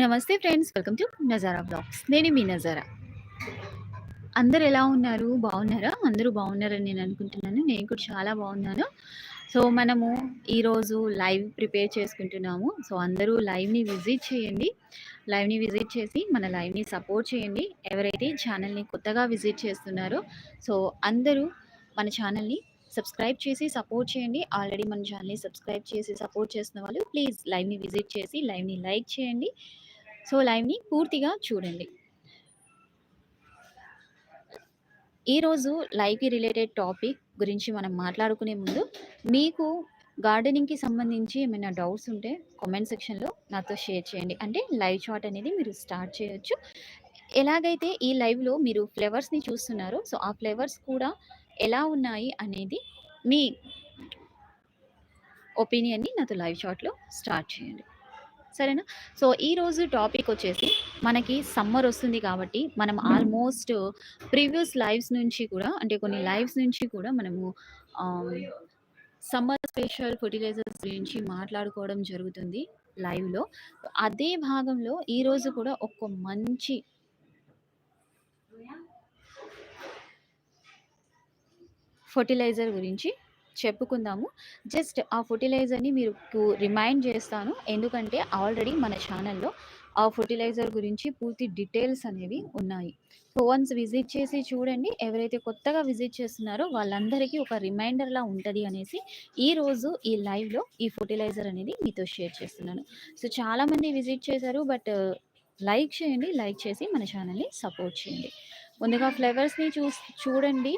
నమస్తే friends welcome to Nazara blogs. నేను మీ నజారా. అందరు ఎలా ఉన్నారు? బాగున్నారా? అందరూ బాగున్నారని నేను అనుకుంటున్నాను. నేను కూడా చాలా బాగున్నాను. సో మనము ఈరోజు లైవ్ ప్రిపేర్ చేసుకుంటున్నాము. సో అందరూ లైవ్ని విజిట్ చేయండి. లైవ్ని విజిట్ చేసి మన లైవ్ని సపోర్ట్ చేయండి. ఎవరైతే ఛానల్ని కొత్తగా విజిట్ చేస్తున్నారో సో అందరూ మన ఛానల్ని సబ్స్క్రైబ్ చేసి సపోర్ట్ చేయండి. ఆల్రెడీ మన ఛానల్ని సబ్స్క్రైబ్ చేసి సపోర్ట్ చేస్తున్న వాళ్ళు ప్లీజ్ లైవ్ని విజిట్ చేసి లైవ్ని లైక్ చేయండి. సో లైవ్ని పూర్తిగా చూడండి. ఈరోజు లైవ్కి రిలేటెడ్ టాపిక్ గురించి మనం మాట్లాడుకునే ముందు మీకు గార్డెనింగ్కి సంబంధించి ఏమైనా డౌట్స్ ఉంటే కామెంట్ సెక్షన్లో నాతో షేర్ చేయండి. అంటే లైవ్ చాట్ అనేది మీరు స్టార్ట్ చేయొచ్చు. ఎలాగైతే ఈ లైవ్లో మీరు ఫ్లేవర్స్ని చూస్తున్నారో సో ఆ ఫ్లేవర్స్ కూడా ఎలా ఉన్నాయి అనేది మీ ఒపీనియన్ని నాతో లైవ్ షాట్లో స్టార్ట్ చేయండి. సరేనా? సో ఈరోజు టాపిక్ వచ్చేసి మనకి సమ్మర్ వస్తుంది కాబట్టి మనం ఆల్మోస్ట్ ప్రీవియస్ లైవ్స్ నుంచి కూడా అంటే కొన్ని లైవ్స్ నుంచి కూడా మనము సమ్మర్ స్పెషల్ ఫర్టిలైజర్స్ గురించి మాట్లాడుకోవడం జరుగుతుంది లైవ్లో. అదే భాగంలో ఈరోజు కూడా ఒక మంచి ఫర్టిలైజర్ గురించి చెప్పుకుందాము. జస్ట్ ఆ ఫర్టిలైజర్ని మీరు రిమైండ్ చేస్తాను. ఎందుకంటే ఆల్రెడీ మన ఛానల్లో ఆ ఫర్టిలైజర్ గురించి పూర్తి డీటెయిల్స్ అనేవి ఉన్నాయి. సో వన్స్ విజిట్ చేసి చూడండి ఎవరైతే కొత్తగా విజిట్ చేస్తున్నారో వాళ్ళందరికీ ఒక రిమైండర్లా ఉంటుంది అనేసి ఈరోజు ఈ లైవ్లో ఈ ఫర్టిలైజర్ అనేది మీతో షేర్ చేస్తున్నాను. సో చాలామంది విజిట్ చేశారు బట్ లైక్ చేయండి లైక్ చేసి మన ఛానల్ని సపోర్ట్ చేయండి. ముందుగా ఫ్లేవర్స్ని చూ చూడండి.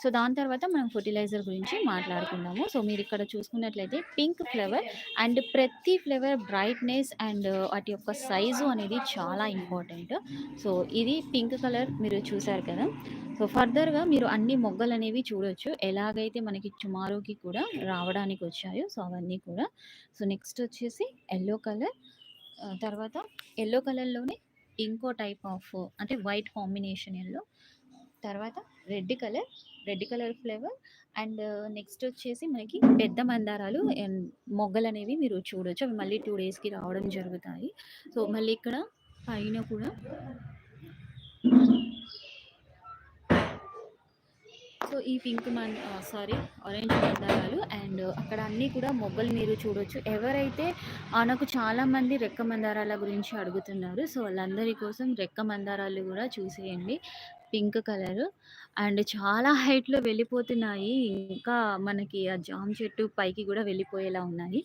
సో దాని తర్వాత మనం ఫర్టిలైజర్ గురించి మాట్లాడుకుందాము. సో మీరు ఇక్కడ చూసుకున్నట్లయితే పింక్ ఫ్లేవర్ అండ్ ప్రతి ఫ్లేవర్ బ్రైట్నెస్ అండ్ వాటి యొక్క సైజు అనేది చాలా ఇంపార్టెంట్. సో ఇది పింక్ కలర్ మీరు చూసారు కదా. సో ఫర్దర్గా మీరు అన్ని మొగ్గలు అనేవి చూడొచ్చు. ఎలాగైతే మనకి టుమారోకి కూడా రావడానికి వచ్చాయో సో అవన్నీ కూడా. సో నెక్స్ట్ వచ్చేసి ఎల్లో కలర్. తర్వాత ఎల్లో కలర్లోనే ఇంకో టైప్ ఆఫ్ అంటే వైట్ కాంబినేషన్ ఎల్లో తర్వాత red colour red colour flavour and next వచ్చేసి మనకి పెద్ద మందారాలు అండ్ మొగ్గలు అనేవి మీరు చూడొచ్చు. అవి మళ్ళీ టూ డేస్కి రావడం జరుగుతాయి. సో మళ్ళీ ఇక్కడ పైన కూడా సో ఈ పింక్ మన్ సారీ ఆరెంజ్ మందారాలు అండ్ అక్కడ అన్నీ కూడా మొగ్గలు మీరు చూడొచ్చు ఎవరైతే నాకు చాలామంది రెక్క మందారాల గురించి అడుగుతున్నారు సో వాళ్ళందరి కోసం రెక్క మందారాలు కూడా చూసేయండి పింక్ కలర్ అండ్ చాలా హైట్‌లో వెళ్ళిపోతున్నాయి. ఇంకా మనకి ఆ జామ్ చెట్టు పైకి కూడా వెళ్ళిపోయేలా ఉన్నాయి.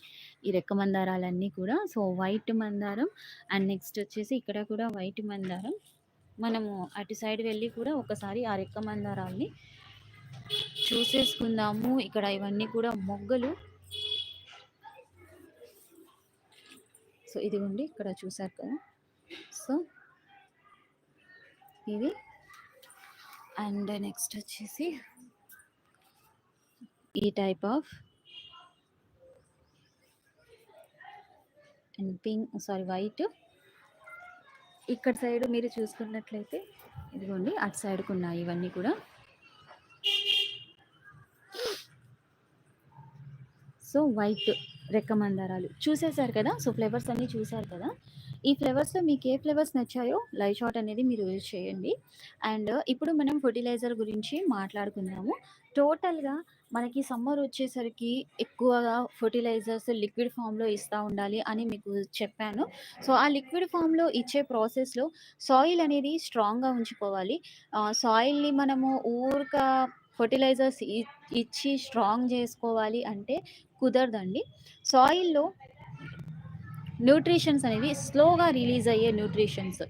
ఈ రెక్క మందారాలన్నీ కూడా. సో, వైట్ మందారం అండ్ నెక్స్ట్ వచ్చేసి ఇక్కడ కూడా వైట్ మందారం. మనము అటు సైడ్ వెళ్ళి కూడా ఒకసారి ఆ రెక్క మందారాల్ని చూసేసుకుందాము. ఇక్కడ ఇవన్నీ కూడా మొగ్గలు. సో, ఇదిగోండి ఇక్కడ చూసారు కదా! సో ఇది అండ్ నెక్స్ట్ వచ్చేసి ఈ type of and pink sorry white ఇక్కడ సైడ్ మీరు చూసుకున్నట్లయితే ఇదిగోండి అటు సైడ్కి ఉన్నాయి ఇవన్నీ కూడా సో వైట్ రెక్క మందారాలు చూసేశారు కదా? సో ఫ్లేవర్స్ అన్నీ చూసారు కదా? ఈ ఫ్లేవర్స్లో మీకు ఏ ఫ్లేవర్స్ నచ్చాయో లైవ్ షాట్ అనేది మీరు యూజ్ చేయండి. అండ్ ఇప్పుడు మనం ఫర్టిలైజర్ గురించి మాట్లాడుకుందాము. టోటల్గా మనకి సమ్మర్ వచ్చేసరికి ఎక్కువగా ఫర్టిలైజర్స్ లిక్విడ్ ఫామ్లో ఇస్తూ ఉండాలి అని మీకు చెప్పాను. సో ఆ లిక్విడ్ ఫామ్లో ఇచ్చే ప్రాసెస్లో సాయిల్ అనేది స్ట్రాంగ్గా ఉంచుకోవాలి. సాయిల్ని మనము ఊరిక ఫర్టిలైజర్స్ ఇచ్చి స్ట్రాంగ్ చేసుకోవాలి అంటే కుదరదండి. సాయిల్లో న్యూట్రిషన్స్ అనేవి స్లోగా రిలీజ్ అయ్యే న్యూట్రిషన్స్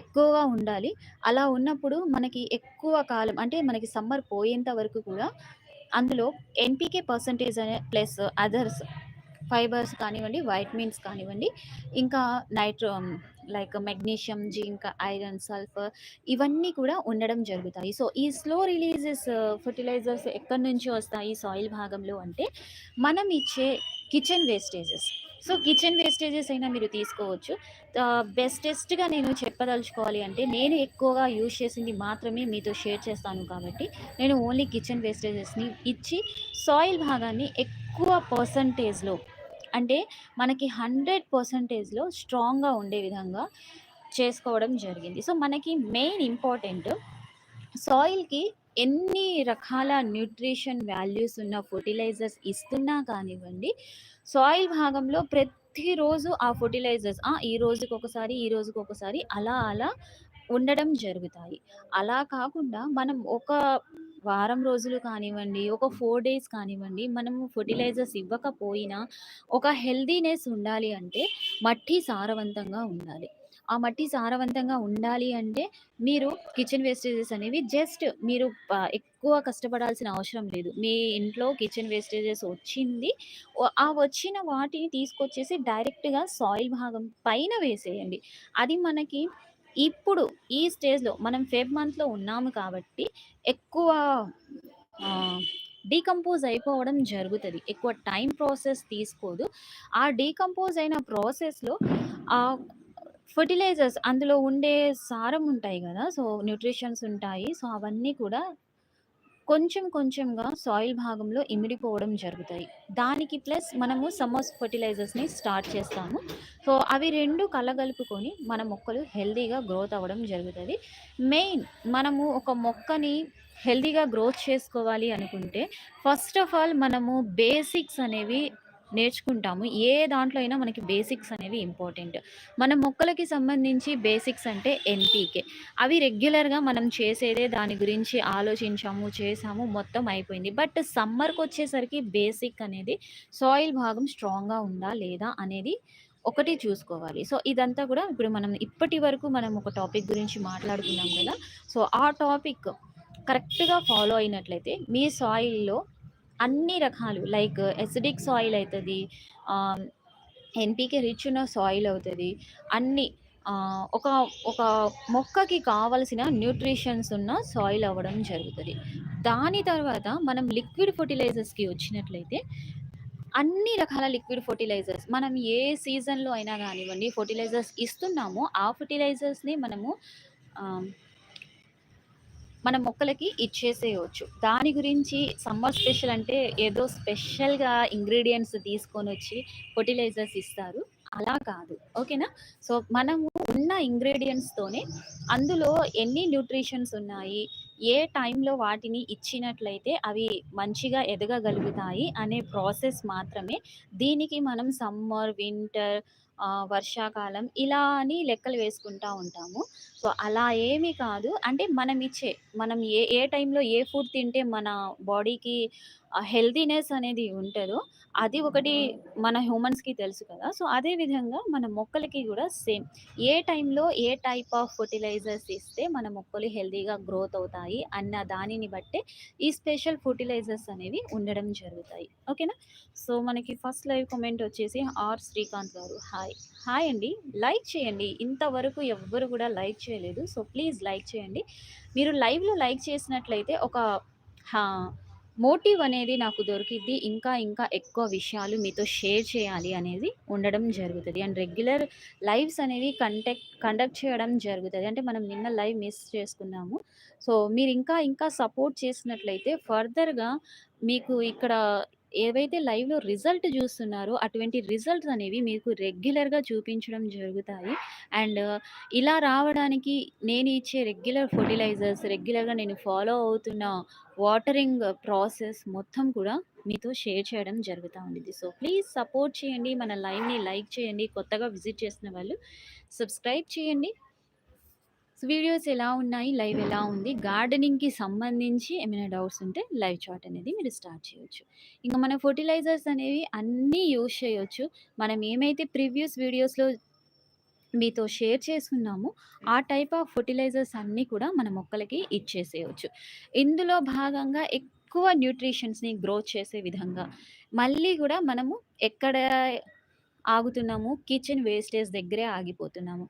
ఎక్కువగా ఉండాలి. అలా ఉన్నప్పుడు మనకి ఎక్కువ కాలం అంటే మనకి సమ్మర్ పోయేంత వరకు కూడా అందులో ఎన్పికే పర్సంటేజ్ అనే ప్లస్ అదర్స్ ఫైబర్స్ కానివ్వండి వైటమిన్స్ కానివ్వండి ఇంకా nitro like magnesium zinc iron sulphur ఇవన్నీ కూడా ఉండడం జరుగుతాయి. సో ఈ స్లో రిలీజెస్ ఫర్టిలైజర్స్ ఎక్కడి నుంచి వస్తాయి సాయిల్ భాగంలో అంటే మనం ఇచ్చే kitchen wastages. So kitchen wastages అయినా మీరు తీసుకోవచ్చు. బెస్టెస్ట్గా నేను చెప్పదలుచుకోవాలి అంటే నేను ఎక్కువగా యూజ్ చేసింది మాత్రమే మీతో షేర్ చేస్తాను కాబట్టి నేను ఓన్లీ కిచెన్ వేస్టేజెస్ని ఇచ్చి సాయిల్ భాగాన్ని ఎక్కువ పర్సంటేజ్లో అంటే మనకి హండ్రెడ్ పర్సంటేజ్లో స్ట్రాంగ్‌గా ఉండే విధంగా చేసుకోవడం జరిగింది. సో, మనకి మెయిన్ ఇంపార్టెంట్ సాయిల్‌కి ఎన్ని రకాల న్యూట్రిషన్ వాల్యూస్ ఉన్న ఫర్టిలైజర్స్ ఇస్తున్నా కానివ్వండి, సాయిల్ భాగంలో ప్రతిరోజు ఆ ఫర్టిలైజర్స్ ఈ ఈ రోజుకొకసారి, ఈ రోజుకొకసారి అలా అలా ఉండడం జరుగుతాయి. అలా కాకుండా మనం ఒక వారం రోజులు కానివ్వండి, ఒక ఫోర్ డేస్ కానివ్వండి, మనము ఫర్టిలైజర్స్ ఇవ్వకపోయినా ఒక హెల్తీనెస్ ఉండాలి అంటే మట్టి సారవంతంగా ఉండాలి. ఆ మట్టి సారవంతంగా ఉండాలి అంటే మీరు కిచెన్ వేస్టేజెస్ అనేవి జస్ట్ మీరు ఎక్కువ కష్టపడాల్సిన అవసరం లేదు. మీ ఇంట్లో కిచెన్ వేస్టేజెస్ వచ్చింది. ఆ వచ్చిన వాటిని తీసుకొచ్చేసి డైరెక్ట్‌గా సాయిల్ భాగం పైన వేసేయండి. అది మనకి ఇప్పుడు ఈ స్టేజ్‌లో మనం ఫెబ్ మంత్‌లో ఉన్నాము కాబట్టి ఎక్కువ డీకంపోజ్ అయిపోవడం జరుగుతుంది ఎక్కువ టైం ప్రాసెస్ తీసుకోదు. ఆ డీకంపోజ్ అయిన ప్రాసెస్‌లో ఆ ఫెర్టిలైజర్స్ అందులో ఉండే సారం ఉంటాయి కదా సో, న్యూట్రిషన్స్ ఉంటాయి. సో, అవన్నీ కూడా కొంచెం కొంచెంగా సాయిల్ భాగంలో ఇమిడిపోవడం జరుగుతాయి. దానికి ప్లస్ మనము సమోస్ ఫెర్టిలైజర్స్‌ని స్టార్ట్ చేస్తాము. సో, అవి రెండు కలగలుపుకొని మన మొక్కలు హెల్తీగా గ్రోత్ అవ్వడం జరుగుతుంది మెయిన్ మనము ఒక మొక్కని హెల్దీగా గ్రోత్ చేసుకోవాలి అనుకుంటే ఫస్ట్ ఆఫ్ ఆల్ మనము బేసిక్స్ అనేవి నేర్చుకుంటాము. ఏ దాంట్లో అయినా మనకి బేసిక్స్ అనేవి ఇంపార్టెంట్. మన మొక్కలకి సంబంధించి బేసిక్స్ అంటే ఎన్‌పీకే. అవి రెగ్యులర్‌గా మనం చేసేదే దాని గురించి ఆలోచించాము, చేసాము మొత్తం అయిపోయింది. బట్ సమ్మర్‌కొచ్చేసరికి బేసిక్ అనేది సాయిల్ భాగం స్ట్రాంగ్‌గా ఉందా? లేదా? అనేది ఒకటి చూసుకోవాలి. సో, ఇదంతా కూడా ఇప్పుడు మనం ఇప్పటి వరకు మనం ఒక టాపిక్ గురించి మాట్లాడుకున్నాం కదా సో, ఆ టాపిక్ కరెక్ట్‌గా ఫాలో అయినట్లయితే మీ సాయిల్‌లో అన్ని రకాలు. లైక్ ఎసిడిక్ సాయిల్ అవుతుంది ఎన్‌పీకే రిచ్ ఉన్న సాయిల్ అవుతుంది. అన్ని ఒక ఒక మొక్కకి కావాల్సిన న్యూట్రిషన్స్ ఉన్న సాయిల్ అవ్వడం జరుగుతుంది. దాని తర్వాత మనం లిక్విడ్ ఫర్టిలైజర్స్కి వచ్చినట్లయితే అన్ని రకాల లిక్విడ్ ఫర్టిలైజర్స్ మనం ఏ సీజన్‌లో అయినా కానివ్వండి ఫర్టిలైజర్స్ ఇస్తున్నామో ఆ ఫర్టిలైజర్స్ని మనము మన మొక్కలకి ఇచ్చేసేయవచ్చు దాని గురించి సమ్మర్ స్పెషల్ అంటే ఏదో స్పెషల్‌గా ఇంగ్రీడియంట్స్ తీసుకొని వచ్చి ఫర్టిలైజర్స్ ఇస్తారు. అలా కాదు. ఓకేనా? సో, మనము ఉన్న ఇంగ్రీడియంట్స్తోనే అందులో ఎన్ని న్యూట్రిషన్స్ ఉన్నాయి, ఏ టైంలో వాటిని ఇచ్చినట్లయితే అవి మంచిగా ఎదగగలుగుతాయి అనే ప్రాసెస్ మాత్రమే. దీనికి మనం సమ్మర్, వింటర్ వర్షాకాలం ఇలా అని లెక్కలు వేసుకుంటా ఉంటాము. సో, అలా ఏమి కాదు. అంటే మనం ఇచ్చే మనం ఏ ఏ టైంలో ఏ ఫుడ్ తింటే మన బాడీకి హెల్తీనెస్ అనేది ఉంటుందో అది ఒకటి మన హ్యూమన్స్‌కి తెలుసు కదా! సో, అదే విధంగా మన మొక్కలకి కూడా సేమ్. ఏ టైంలో ఏ టైప్ ఆఫ్ ఫర్టిలైజర్స్ ఇస్తే మన మొక్కలు హెల్తీగా గ్రోత్ అవుతాయి అన్న దానిని బట్టే ఈ స్పెషల్ ఫర్టిలైజర్స్ అనేవి ఉండడం జరుగుతాయి. ఓకేనా? సో, మనకి ఫస్ట్ లైవ్ కమెంట్ వచ్చేసి ఆర్ శ్రీకాంత్ గారు. హాయ్. హాయ్ అండి. లైక్ చేయండి. ఇంతవరకు ఎవ్వరు కూడా లైక్ చేయలేదు. సో, ప్లీజ్ లైక్ చేయండి. మీరు లైవ్‌లో లైక్ చేసినట్లయితే ఒక మోటివ్ అనేది నాకు దొరికిద్ది. ఇంకా ఇంకా ఎక్కువ విషయాలు మీతో షేర్ చేయాలి అనేది ఉండడం జరుగుతుంది అండ్ రెగ్యులర్ లైవ్స్ అనేవి కంటెక్ట్ కండక్ట్ చేయడం జరుగుతుంది అంటే మనం నిన్న లైవ్ మిస్ చేసుకున్నాము. సో, మీరు ఇంకా ఇంకా సపోర్ట్ చేసినట్లయితే ఫర్దర్‌గా మీకు ఇక్కడ ఏవైతే లైవ్‌లో రిజల్ట్ చూస్తున్నారో అటువంటి రిజల్ట్స్ అనేవి మీకు రెగ్యులర్‌గా చూపించడం జరుగుతాయి. అండ్ ఇలా రావడానికి నేను ఇచ్చే రెగ్యులర్ ఫర్టిలైజర్స్ రెగ్యులర్‌గా నేను ఫాలో అవుతున్న వాటరింగ్ ప్రాసెస్ మొత్తం కూడా మీతో షేర్ చేయడం జరుగుతూ ఉంటుంది సో, ప్లీజ్ సపోర్ట్ చేయండి. మన లైవ్‌ని లైక్ చేయండి. కొత్తగా విజిట్ చేసిన వాళ్ళు సబ్స్క్రైబ్ చేయండి. వీడియోస్ ఎలా ఉన్నాయి? లైవ్ ఎలా ఉంది? గార్డెనింగ్‌కి సంబంధించి ఏమైనా డౌట్స్ ఉంటే లైవ్ చాట్ అనేది మీరు స్టార్ట్ చేయొచ్చు. ఇంకా మన ఫర్టిలైజర్స్ అనేవి అన్నీ యూజ్ చేయొచ్చు. మనం ఏమైతే ప్రీవియస్ వీడియోస్‌లో మీతో షేర్ చేసుకున్నామో ఆ టైప్ ఆఫ్ ఫర్టిలైజర్స్ అన్నీ కూడా మన మొక్కలకి ఇచ్చేసేయొచ్చు. ఇందులో భాగంగా ఎక్కువ న్యూట్రిషన్స్‌ని గ్రోత్ చేసే విధంగా మళ్ళీ కూడా మనము ఎక్కడ ఆగుతున్నాము? కిచెన్ వేస్టేజ్ దగ్గరే ఆగిపోతున్నాము.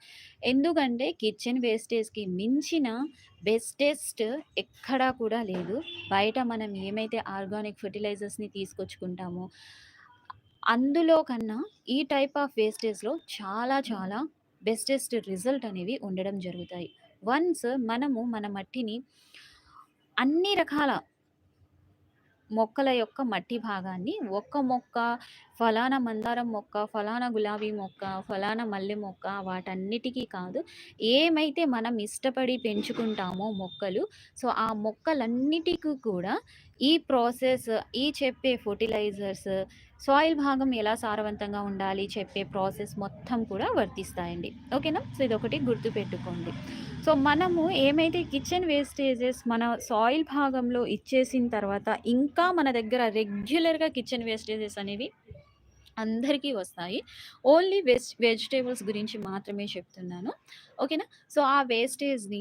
ఎందుకంటే కిచెన్ వేస్టేజ్‌కి మించిన బెస్టెస్ట్ ఎక్కడా కూడా లేదు. బయట మనం ఏమైతే ఆర్గానిక్ ఫెర్టిలైజర్స్‌ని తీసుకొచ్చుకుంటామో అందులో కన్నా ఈ టైప్ ఆఫ్ వేస్టేజ్‌లో చాలా చాలా బెస్టెస్ట్ రిజల్ట్ అనేవి ఉండడం జరుగుతాయి. వన్స్ మనము మన మట్టిని అన్ని రకాల మొక్కల యొక్క మట్టి భాగాన్ని ఒక్క మొక్క ఫలానా మందారం మొక్క, ఫలానా గులాబీ మొక్క, ఫలానా మల్లె మొక్క వాటన్నిటికీ కాదు. ఏమైతే మనం ఇష్టపడి పెంచుకుంటామో మొక్కలు, సో ఆ మొక్కలన్నిటికి కూడా ఈ ప్రాసెస్, ఈ చెప్పే ఫర్టిలైజర్స్ సాయిల్ భాగం ఎలా సారవంతంగా ఉండాలి చెప్పే ప్రాసెస్ మొత్తం కూడా వర్తిస్తాయండి. ఓకేనా? సో ఇదొకటి గుర్తుపెట్టుకోండి. సో మనము ఏమైతే కిచెన్ వేస్టేజెస్ మన సాయిల్ భాగంలో ఇచ్చేసిన తర్వాత ఇంకా మన దగ్గర రెగ్యులర్‌గా కిచెన్ వేస్టేజెస్ అనేవి అందరికీ వస్తాయి. ఓన్లీ వెజ్ వెజిటేబుల్స్ గురించి మాత్రమే చెప్తున్నాను. ఓకేనా? సో ఆ వేస్టేజ్‌ని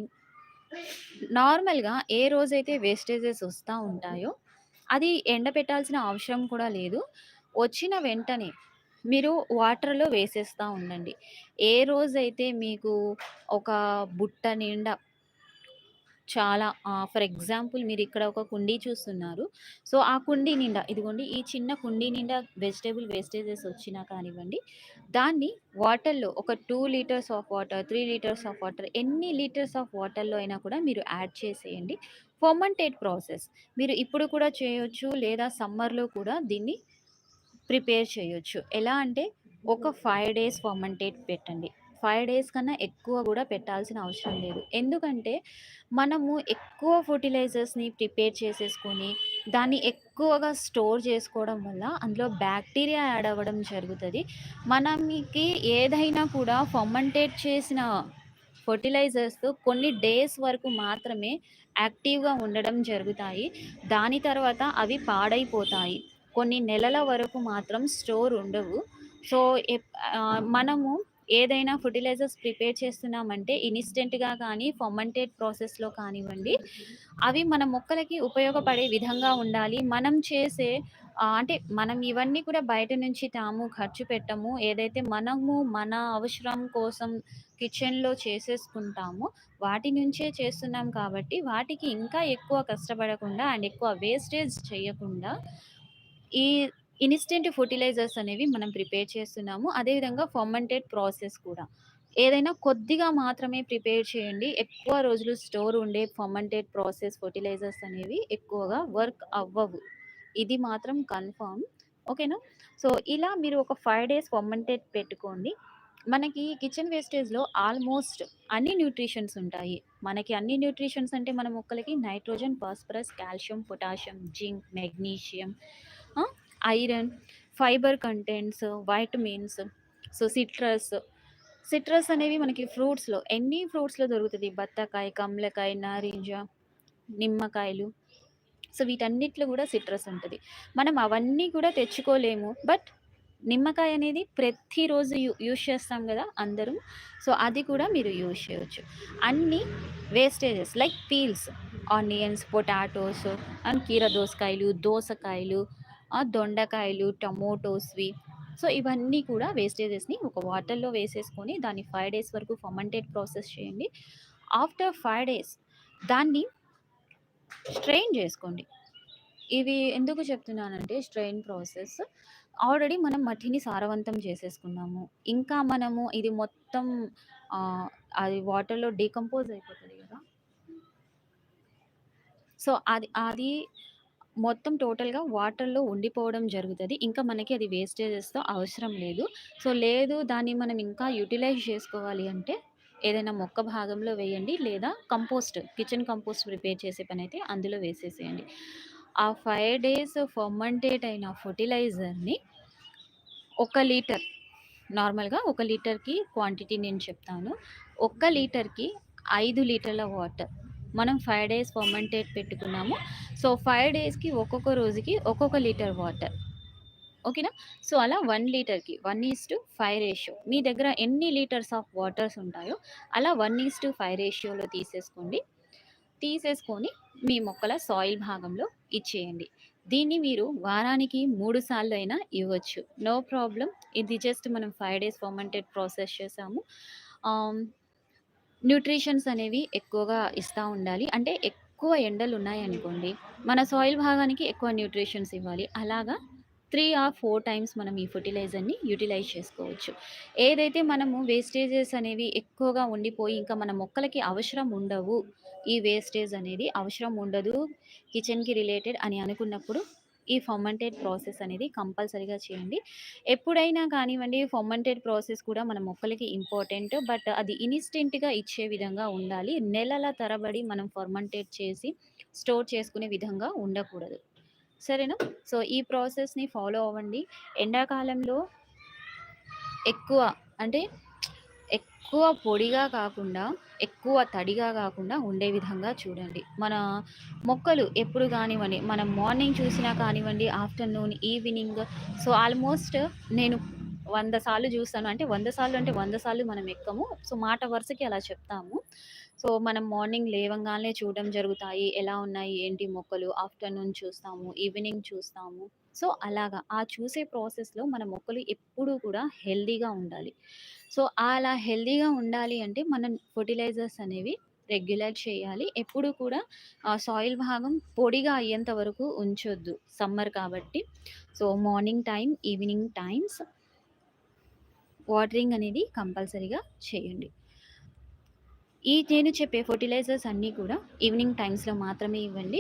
నార్మల్‌గా ఏ రోజైతే వేస్టేజెస్ వస్తూ ఉంటాయో, అది ఎండబెట్టాల్సిన అవసరం కూడా లేదు. వచ్చిన వెంటనే మీరు వాటర్‌లో వేసేస్తూ ఉండండి. ఏ రోజైతే మీకు ఒక బుట్ట నిండా చాలా ఫర్ ఎగ్జాంపుల్ మీరు ఇక్కడ ఒక కుండీ చూస్తున్నారు. సో, ఆ కుండీ నిండా ఇదిగోండి ఈ చిన్న కుండీ నిండా వెజిటేబుల్ వేస్టేజెస్ వచ్చినా కానివ్వండి, దాన్ని వాటర్‌లో ఒక two litres of water, three litres of water ఎన్ని లీటర్స్ ఆఫ్ వాటర్‌లో అయినా కూడా మీరు యాడ్ చేసేయండి. Fermented process. మీరు ఇప్పుడు కూడా చేయొచ్చు లేదా సమ్మర్‌లో కూడా దీన్ని ప్రిపేర్ చేయొచ్చు. ఎలా అంటే ఒక ఫైవ్ డేస్ ఫర్మెంటేట్ పెట్టండి. ఫైవ్ డేస్ కన్నా ఎక్కువ కూడా పెట్టాల్సిన అవసరం లేదు. ఎందుకంటే మనము ఎక్కువ ఫెర్టిలైజర్స్‌ని ప్రిపేర్ చేసేసుకొని, దాన్ని ఎక్కువగా స్టోర్ చేసుకోవడం వల్ల అందులో బ్యాక్టీరియా యాడ్ అవ్వడం జరుగుతుంది మనకి ఏదైనా కూడా ఫర్మెంటేట్ చేసిన ఫర్టిలైజర్స్ కొన్ని డేస్ వరకు మాత్రమే యాక్టివ్‌గా ఉండడం జరుగుతాయి. దాని తర్వాత అవి పాడైపోతాయి. కొన్ని నెలల వరకు మాత్రం స్టోర్ ఉండవు. సో, మనము ఏదైనా ఫర్టిలైజర్స్ ప్రిపేర్ చేస్తున్నామంటే ఇన్‌స్టెంట్‌గా కానీ, ఫర్మంటేడ్ ప్రాసెస్‌లో కానివ్వండి, అవి మన మొక్కలకి ఉపయోగపడే విధంగా ఉండాలి. మనం చేసే అంటే మనం ఇవన్నీ కూడా బయట నుంచి తాము ఖర్చు పెట్టము. ఏదైతే మనము మన అవసరం కోసం కిచెన్‌లో చేసేసుకుంటామో, వాటి నుంచే చేస్తున్నాం కాబట్టి, వాటికి ఇంకా ఎక్కువ కష్టపడకుండా అండ్ ఎక్కువ వేస్టేజ్ చేయకుండా, ఈ ఇన్‌స్టెంట్ ఫెర్టిలైజర్స్ అనేవి మనం ప్రిపేర్ చేస్తున్నాము. అదేవిధంగా ఫర్మెంటెడ్ ప్రాసెస్ కూడా. ఏదైనా కొద్దిగా మాత్రమే ప్రిపేర్ చేయండి. ఎక్కువ రోజులు స్టోర్ ఉండే ఫర్మెంటెడ్ ప్రాసెస్ ఫెర్టిలైజర్స్ అనేవి ఎక్కువగా వర్క్ అవ్వవు. ఇది మాత్రం కన్ఫర్మ్. ఓకేనా? సో, ఇలా మీరు ఒక ఫైవ్ డేస్ ఫర్మెంటెడ్ పెట్టుకోండి. మనకి కిచెన్ వేస్టేజ్‌లో ఆల్మోస్ట్ అన్ని న్యూట్రిషన్స్ ఉంటాయి. మనకి అన్ని న్యూట్రిషన్స్ అంటే మన మొక్కలకి nitrogen, phosphorus, calcium, potassium, zinc, magnesium, iron, fibre contents, vitamins, so, citrus. Citrus అనేవి మనకి ఫ్రూట్స్‌లో ఎన్ని ఫ్రూట్స్‌లో దొరుకుతుంది బత్తాకాయ, కమలకాయ, నారింజ, నిమ్మకాయలు. సో, వీటన్నిటిలో కూడా సిట్రస్ ఉంటుంది మనం అవన్నీ కూడా తెచ్చుకోలేము. బట్ నిమ్మకాయ అనేది ప్రతిరోజు యూ యూజ్ చేస్తాం కదా అందరూ. సో, అది కూడా మీరు యూజ్ చేయవచ్చు అన్ని wastages like peels, onions, potatoes and కీర దోసకాయలు, దోసకాయలు, దొండకాయలు, టమోటోస్‌వి. సో, ఇవన్నీ కూడా వేస్టేజెస్‌ని ఒక వాటర్‌లో వేసేసుకొని దాన్ని ఫైవ్ డేస్ వరకు ఫర్మెంటెడ్ ప్రాసెస్ చేయండి. ఆఫ్టర్ ఫైవ్ డేస్ దాన్ని స్ట్రెయిన్ చేసుకోండి ఇవి ఎందుకు చెప్తున్నానంటే స్ట్రెయిన్ ప్రాసెస్ ఆల్రెడీ మనం మట్టిని సారవంతం చేసేసుకున్నాము. ఇంకా మనము ఇది మొత్తం అది వాటర్‌లో డీకంపోజ్ అయిపోతుంది కదా సో, అది అది మొత్తం టోటల్‌గా వాటర్‌లో ఉండిపోవడం జరుగుతుంది ఇంకా మనకి అది వేస్టేజెస్‌తో అవసరం లేదు. సో, లేదు దాన్ని మనం ఇంకా యుటిలైజ్ చేసుకోవాలి అంటే ఏదైనా మొక్క భాగంలో వేయండి. లేదా కంపోస్ట్ కిచెన్ కంపోస్ట్ ప్రిపేర్ చేసే పనైతే అందులో వేసేసేయండి. ఆ ఫైవ్ డేస్ ఫర్మంటేట్ అయిన ఫర్టిలైజర్ని ఒక లీటర్ నార్మల్‌గా ఒక లీటర్‌కి క్వాంటిటీ నేను చెప్తాను. ఒక్క లీటర్‌కి ఐదు లీటర్ల వాటర్. మనం ఫైవ్ డేస్ ఫర్మంటేట్ పెట్టుకున్నాము. సో, ఫైవ్ డేస్‌కి ఒక్కొక్క రోజుకి ఒక్కొక్క లీటర్ వాటర్. ఓకేనా? సో, అలా వన్ లీటర్‌కి 1:5 రేషియో. మీ దగ్గర ఎన్ని లీటర్స్ ఆఫ్ వాటర్స్ ఉంటాయో అలా 1:5 రేషియోలో తీసేసుకోండి. తీసేసుకొని మీ మొక్కల సాయిల్ భాగంలో ఇచ్చేయండి. దీన్ని మీరు వారానికి మూడు సార్లు అయినా ఇవ్వచ్చు. నో ప్రాబ్లం ఇది జస్ట్ మనం ఫైవ్ డేస్ ఫర్మెంటెడ్ ప్రాసెస్ చేసాము. న్యూట్రిషన్స్ అనేవి ఎక్కువగా ఇస్తూ ఉండాలి. అంటే ఎక్కువ ఎండలు ఉన్నాయనుకోండి మన సాయిల్ భాగానికి ఎక్కువ న్యూట్రిషన్స్ ఇవ్వాలి. అలాగా త్రీ ఆర్ ఫోర్ టైమ్స్ మనం ఈ ఫర్టిలైజర్ని యుటిలైజ్ చేసుకోవచ్చు. ఏదైతే మనము వేస్టేజెస్ అనేవి ఎక్కువగా ఉండిపోయి ఇంకా మన మొక్కలకి అవసరం ఉండవు. ఈ వేస్టేజ్ అనేది అవసరం ఉండదు కిచెన్‌కి రిలేటెడ్ అని అనుకున్నప్పుడు ఈ ఫర్మెంటెడ్ ప్రాసెస్ అనేది కంపల్సరీగా చేయండి. ఎప్పుడైనా కానివ్వండి ఫర్మెంటెడ్ ప్రాసెస్ కూడా మన మొక్కలకి ఇంపార్టెంట్. బట్ అది ఇన్‌స్టెంట్‌గా ఇచ్చే విధంగా ఉండాలి. నెలల తరబడి మనం ఫర్మెంటేట్ చేసి స్టోర్ చేసుకునే విధంగా ఉండకూడదు. సరేనా? సో, ఈ ప్రాసెస్‌ని ఫాలో అవ్వండి. ఎండాకాలంలో ఎక్కువ అంటే ఎక్కువ పొడిగా కాకుండా, ఎక్కువ తడిగా కాకుండా ఉండే విధంగా చూడండి. మన మొక్కలు ఎప్పుడు కానివ్వండి, మనం మార్నింగ్ చూసినా కానివ్వండి, ఆఫ్టర్‌నూన్, ఈవినింగ్ సో, ఆల్మోస్ట్ నేను వంద సార్లు చూస్తాను. అంటే వంద సార్లు అంటే వంద సార్లు మనం ఎక్కము. సో, మాట వరుసకి అలా చెప్తాము. సో, మనం మార్నింగ్ లేవంగానే చూడడం జరుగుతాయి. ఎలా ఉన్నాయి, ఏంటి మొక్కలు, ఆఫ్టర్‌నూన్ చూస్తాము, ఈవినింగ్ చూస్తాము. సో, అలాగా ఆ చూసే ప్రాసెస్‌లో మన మొక్కలు ఎప్పుడూ కూడా హెల్దీగా ఉండాలి. సో, అలా హెల్దీగా ఉండాలి అంటే మనం ఫెర్టిలైజర్స్ అనేవి రెగ్యులర్ చేయాలి. ఎప్పుడు కూడా సాయిల్ భాగం పొడిగా అయ్యేంత వరకు ఉంచొద్దు. సమ్మర్ కాబట్టి. So, morning time evening times watering అనేది కంపల్సరీగా చేయండి. ఈ నేను చెప్పే ఫర్టిలైజర్స్ అన్నీ కూడా ఈవినింగ్ టైమ్స్‌లో మాత్రమే ఇవ్వండి.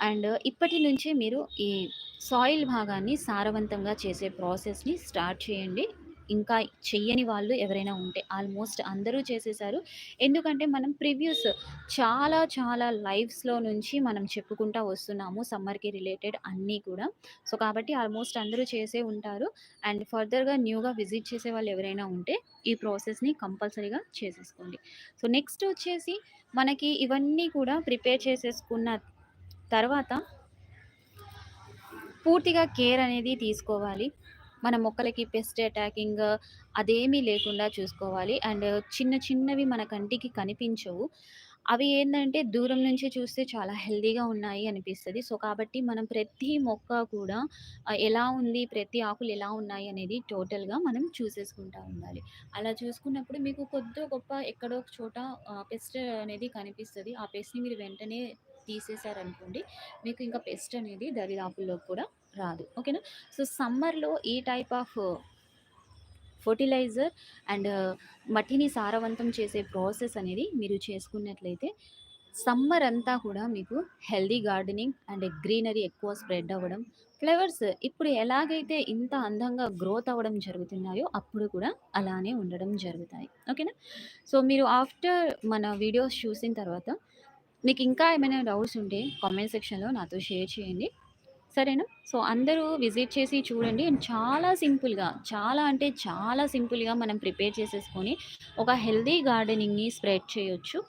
అండ్ ఇప్పటి నుంచే మీరు ఈ సాయిల్ భాగాన్ని సారవంతంగా చేసే ప్రాసెస్‌ని స్టార్ట్ చేయండి. ఇంకా చెయ్యని వాళ్ళు ఎవరైనా ఉంటే ఆల్మోస్ట్ అందరూ చేసేసారు. ఎందుకంటే మనం ప్రివ్యూస్ చాలా చాలా లైఫ్స్లో నుంచి మనం చెప్పుకుంటా వస్తున్నాము సమ్మర్‌కి రిలేటెడ్ అన్నీ కూడా. సో, కాబట్టి ఆల్మోస్ట్ అందరూ చేసే ఉంటారు. అండ్ ఫర్దర్‌గా న్యూగా విజిట్ చేసే వాళ్ళు ఎవరైనా ఉంటే ఈ ప్రాసెస్‌ని కంపల్సరీగా చేసేసుకోండి. సో, నెక్స్ట్ వచ్చేసి మనకి ఇవన్నీ కూడా ప్రిపేర్ చేసేసుకున్న తర్వాత పూర్తిగా కేర్ అనేది తీసుకోవాలి. మన మొక్కలకి పెస్ట్ అటాకింగ్ అదేమీ లేకుండా చూసుకోవాలి. అండ్ చిన్న చిన్నవి మన కంటికి కనిపించవు. అవి ఏంటంటే దూరం నుంచి చూస్తే చాలా హెల్దీగా ఉన్నాయి అనిపిస్తుంది సో, కాబట్టి మనం ప్రతి మొక్క కూడా ఎలా ఉంది, ప్రతి ఆకులు ఎలా ఉన్నాయి అనేది టోటల్‌గా మనం చూసేసుకుంటా ఉండాలి. అలా చూసుకున్నప్పుడు మీకు కొద్ది గొప్ప ఎక్కడో ఒక చోట పెస్ట్ అనేది కనిపిస్తుంది ఆ పెస్ట్‌ని మీరు వెంటనే తీసేసారనుకోండి, మీకు ఇంకా పెస్ట్ అనేది దరిదాపుల్లో కూడా రాదు. ఓకేనా? సో, సమ్మర్‌లో ఈ టైప్ ఆఫ్ ఫర్టిలైజర్ అండ్ మట్టిని సారవంతం చేసే ప్రాసెస్ అనేది మీరు చేసుకున్నట్లయితే సమ్మర్ అంతా కూడా మీకు హెల్దీ గార్డెనింగ్ అండ్ గ్రీనరీ ఎక్కువ స్ప్రెడ్ అవ్వడం, ఫ్లవర్స్ ఇప్పుడు ఎలాగైతే ఇంత అందంగా గ్రోత్ అవ్వడం జరుగుతున్నాయో అప్పుడు కూడా అలానే ఉండడం జరుగుతాయి. ఓకేనా? సో, మీరు ఆఫ్టర్ మన వీడియోస్ చూసిన తర్వాత మీకు ఇంకా ఏమైనా డౌట్స్ ఉంటే కామెంట్ సెక్షన్‌లో నాతో షేర్ చేయండి. సరేనా? సో, అందరూ విజిట్ చేసి చూడండి. అండ్ చాలా సింపుల్‌గా, చాలా అంటే చాలా సింపుల్‌గా మనం ప్రిపేర్ చేసేసుకొని ఒక హెల్దీ గార్డెనింగ్‌ని స్ప్రెడ్ చేయొచ్చు.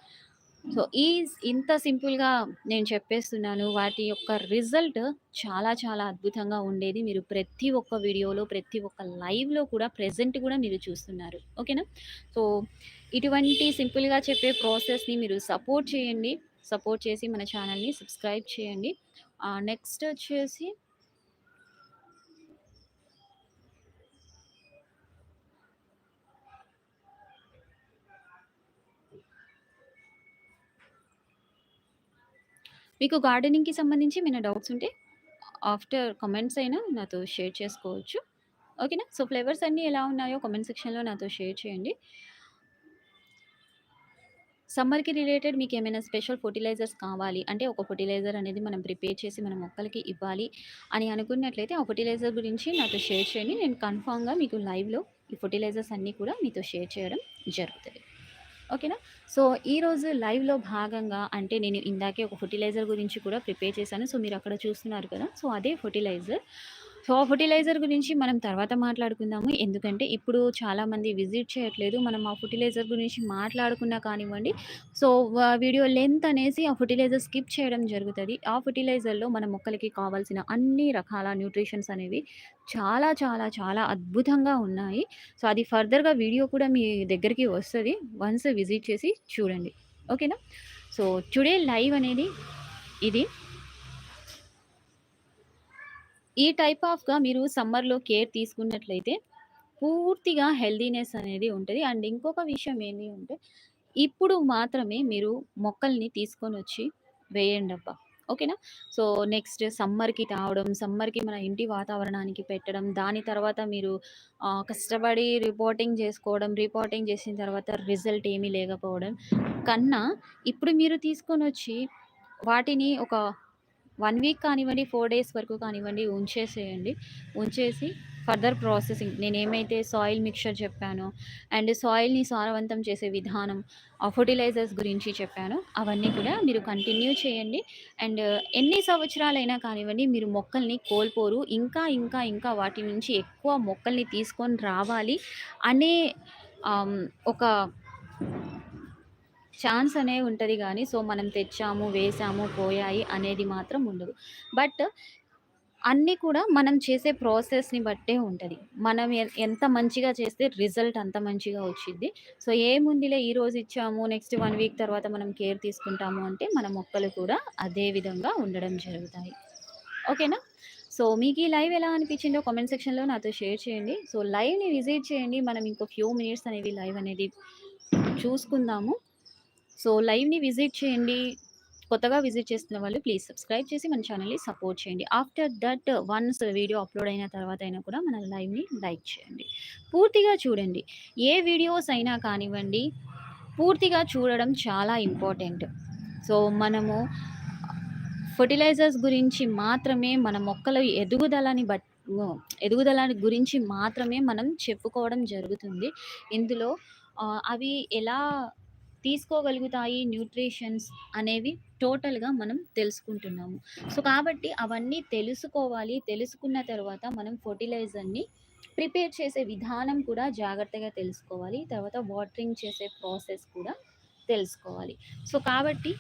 సో, ఈ ఇంత సింపుల్‌గా నేను చెప్పేస్తున్నాను. వాటి యొక్క రిజల్ట్ చాలా చాలా అద్భుతంగా ఉండేది. మీరు ప్రతి ఒక్క వీడియోలో, ప్రతి ఒక్క లైవ్‌లో కూడా ప్రజెంట్ కూడా మీరు చూస్తున్నారు. ఓకేనా? సో, ఇటువంటి సింపుల్‌గా చెప్పే ప్రాసెస్‌ని మీరు సపోర్ట్ చేయండి. సపోర్ట్ చేసి మన ఛానల్‌ని సబ్స్క్రైబ్ చేయండి. నెక్స్ట్ వచ్చేసి మీకు గార్డెనింగ్‌కి సంబంధించి మీ డౌట్స్ ఉంటే ఆఫ్టర్ కామెంట్స్ అయినా నాతో షేర్ చేసుకోవచ్చు. ఓకేనా? సో, ఫ్లేవర్స్ అన్నీ ఎలా ఉన్నాయో కామెంట్ సెక్షన్‌లో నాతో షేర్ చేయండి. సమ్మర్‌కి రిలేటెడ్ మీకు ఏమైనా స్పెషల్ ఫర్టిలైజర్స్ కావాలి అంటే ఒక ఫెర్టిలైజర్ అనేది మనం ప్రిపేర్ చేసి మన మొక్కలకి ఇవ్వాలి అని అనుకున్నట్లయితే ఆ ఫర్టిలైజర్ గురించి నాతో షేర్ చేయండి. నేను కన్ఫామ్గా మీకు లైవ్‌లో ఈ ఫెర్టిలైజర్స్ అన్నీ కూడా మీతో షేర్ చేయడం జరుగుతుంది ఓకేనా? సో, ఈరోజు లైవ్‌లో భాగంగా అంటే నేను ఇందాకే ఒక ఫర్టిలైజర్ గురించి కూడా ప్రిపేర్ చేశాను. సో, మీరు అక్కడ చూస్తున్నారు కదా! సో, అదే ఫెర్టిలైజర్. సో, ఆ ఫెర్టిలైజర్ గురించి మనం తర్వాత మాట్లాడుకుందాము. ఎందుకంటే ఇప్పుడు చాలామంది విజిట్ చేయట్లేదు. మనం ఆ ఫర్టిలైజర్ గురించి మాట్లాడుకున్నా కానివ్వండి, సో, వీడియో లెంత్ అనేసి ఆ ఫెర్టిలైజర్ స్కిప్ చేయడం జరుగుతుంది ఆ ఫెర్టిలైజర్‌లో మన మొక్కలకి కావాల్సిన అన్ని రకాల న్యూట్రిషన్స్ అనేవి చాలా చాలా చాలా అద్భుతంగా ఉన్నాయి. సో, అది ఫర్దర్‌గా వీడియో కూడా మీ దగ్గరికి వస్తుంది వన్స్ విజిట్ చేసి చూడండి. ఓకేనా? సో, టుడే లైవ్ అనేది ఇది. ఈ టైప్ ఆఫ్‌గా మీరు సమ్మర్‌లో కేర్ తీసుకున్నట్లయితే పూర్తిగా హెల్తీనెస్ అనేది ఉంటుంది. అండ్ ఇంకొక విషయం ఏంటి అంటే ఇప్పుడు మాత్రమే మీరు మొక్కల్ని తీసుకొని వచ్చి వేయండి అబ్బా. ఓకేనా సో నెక్స్ట్ సమ్మర్కి తావడం సమ్మర్కి మన ఇంటి వాతావరణానికి పెట్టడం దాని తర్వాత మీరు కష్టపడి రిపోర్టింగ్ చేసుకోవడం రిపోర్టింగ్ చేసిన తర్వాత రిజల్ట్ ఏమీ లేకపోవడం కన్నా ఇప్పుడు మీరు తీసుకొని వచ్చి వాటిని ఒక వన్ వీక్ కానివ్వండి ఫోర్ డేస్ వరకు కానివ్వండి ఉంచేసేయండి. ఉంచేసి ఫర్దర్ ప్రాసెసింగ్. నేను ఏమైతే సాయిల్ మిక్చర్ చెప్పానో అండ్ సాయిల్ని సారవంతం చేసే విధానం ఆ ఫర్టిలైజర్స్ గురించి చెప్పాను అవన్నీ కూడా మీరు కంటిన్యూ చేయండి. అండ్ ఎన్ని సంవత్సరాలైనా కానివ్వండి మీరు మొక్కల్ని కోల్పోరు. ఇంకా ఇంకా ఇంకా వాటి నుంచి ఎక్కువ మొక్కల్ని తీసుకొని రావాలి అనే ఒక ఛాన్స్ అనే ఉంటుంది కానీ సో మనం తెచ్చాము వేసాము పోయాయి అనేది మాత్రం ఉండదు బట్ అన్నీ కూడా మనం చేసే ప్రాసెస్‌ని బట్టే ఉంటుంది మనం ఎంత మంచిగా చేస్తే రిజల్ట్ అంత మంచిగా వచ్చిద్ది. సో, ఏముందిలే ఈరోజు ఇచ్చాము, నెక్స్ట్ వన్ వీక్ తర్వాత మనం కేర్ తీసుకుంటాము అంటే, మన మొక్కలు కూడా అదే విధంగా ఉండడం జరుగుతాయి. ఓకేనా? సో, మీకు ఈ లైవ్ ఎలా అనిపించిందో కామెంట్ సెక్షన్‌లో నాతో షేర్ చేయండి. సో, లైవ్‌ని విజిట్ చేయండి. మనం ఇంకో ఫ్యూ మినిట్స్ అనేవి లైవ్ అనేది చూసుకుందాము. సో, లైవ్‌ని విజిట్ చేయండి. కొత్తగా విజిట్ చేస్తున్న వాళ్ళు ప్లీజ్ సబ్స్క్రైబ్ చేసి మన ఛానల్ని సపోర్ట్ చేయండి. After that once video upload అయిన తర్వాత అయినా కూడా మన లైవ్ని లైక్ చేయండి. పూర్తిగా చూడండి. ఏ వీడియోస్ అయినా కానివ్వండి పూర్తిగా చూడడం చాలా ఇంపార్టెంట్. సో మనము ఫర్టిలైజర్స్ గురించి మాత్రమే మన మొక్కల ఎదుగుదలని బట్ ఎదుగుదల గురించి మాత్రమే మనం చెప్పుకోవడం జరుగుతుంది. ఇందులో అవి ఎలా తీసుకోగలుగుతాయి న్యూట్రిషన్స్ అనేవి టోటల్గా మనం తెలుసుకుంటున్నాము. సో కాబట్టి అవన్నీ తెలుసుకోవాలి. తెలుసుకున్న తర్వాత మనం ఫర్టిలైజర్ని ప్రిపేర్ చేసే విధానం కూడా జాగ్రత్తగా తెలుసుకోవాలి. తర్వాత వాటరింగ్ చేసే ప్రాసెస్ కూడా తెలుసుకోవాలి. సో కాబట్టి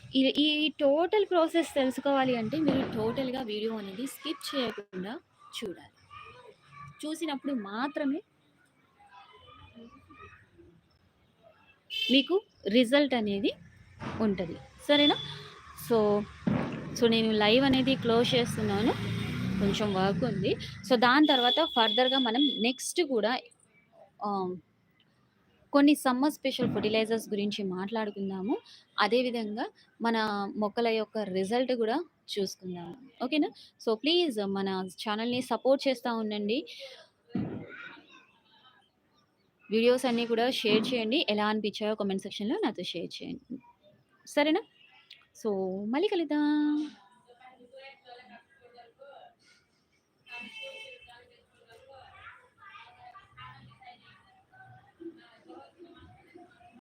ఈ టోటల్ ప్రాసెస్ తెలుసుకోవాలి అంటే మీరు టోటల్గా వీడియో అనేది స్కిప్ చేయకుండా చూడాలి. చూసినప్పుడు మాత్రమే మీకు రిజల్ట్ అనేది ఉంటుంది. సరేనా? సో సో నేను లైవ్ అనేది క్లోజ్ చేస్తున్నాను. కొంచెం వర్క్ ఉంది. సో దాని తర్వాత ఫర్దర్గా మనం నెక్స్ట్ కూడా కొన్ని సమ్మర్ స్పెషల్ ఫర్టిలైజర్స్ గురించి మాట్లాడుకుందాము. అదేవిధంగా మన మొక్కల యొక్క రిజల్ట్ కూడా చూసుకుందాము. ఓకేనా? సో ప్లీజ్ మన ఛానల్ని సపోర్ట్ చేస్తూ ఉండండి. వీడియోస్ అన్నీ కూడా షేర్ చేయండి. ఎలా అనిపించాయో కామెంట్ సెక్షన్లో నాతో షేర్ చేయండి. సరేనా? సో మళ్ళీ కలుద్దాం.